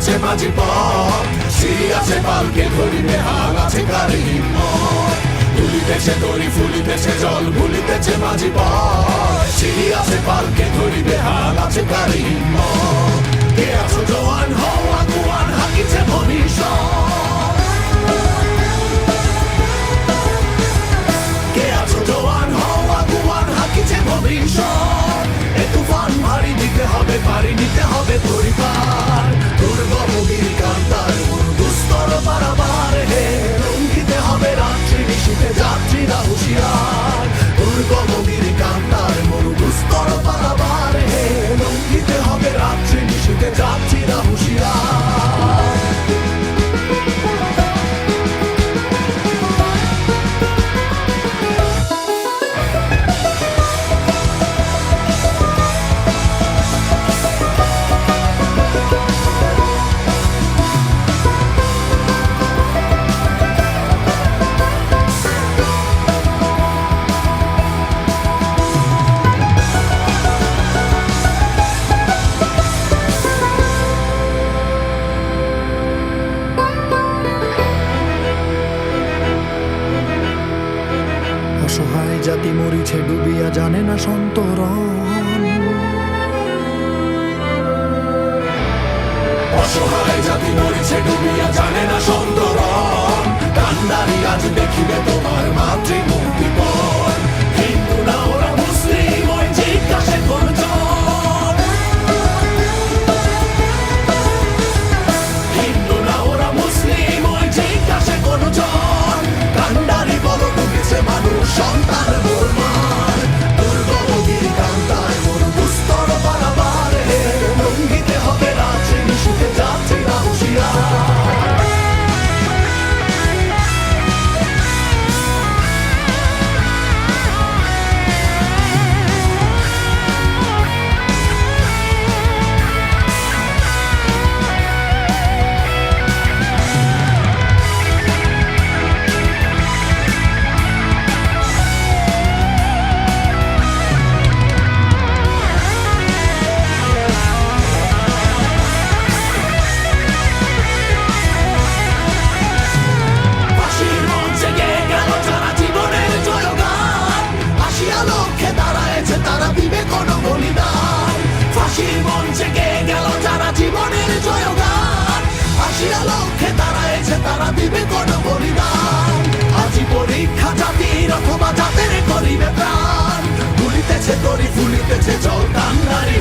ভুলিতেছে মাঝি পথ। সিঁড়ি আছে পালকে ধরিবে হাল আছে কারে হিম্মত। ভুলিতেছে দড়ি, ফুলিতেছে জল, ভুলিতেছে মাঝি পথ। সিঁড়ি আছে পালকে ধরিবে হাল আছে কারে হিম্মত। কে আছো জওয়ান হও আগুয়ান হাকিছে ভবিষ্যৎ। অসহায় জাতি মরিছে, ডুবিয়া জানে না সন্তরণ। অসহায় জাতি মরিছে, ডুবিয়া জানে না সন্তরণ। কান্দারি আজ দেখিবে তোমার মাতৃমূর্তি তারা দিবে কোনো বলিদান। ফাঁসির মঞ্চে গে গেল যারা জীবনের জয়গান। আসিয়া লক্ষ্যে তারা এসে, তারা দিবে কোনো বলিদান। আজি পরীক্ষা জাতির অথবা জাতের করিবে প্রাণ। ফুলিতেছে তরি ফুলিতেছে জল কান্দারি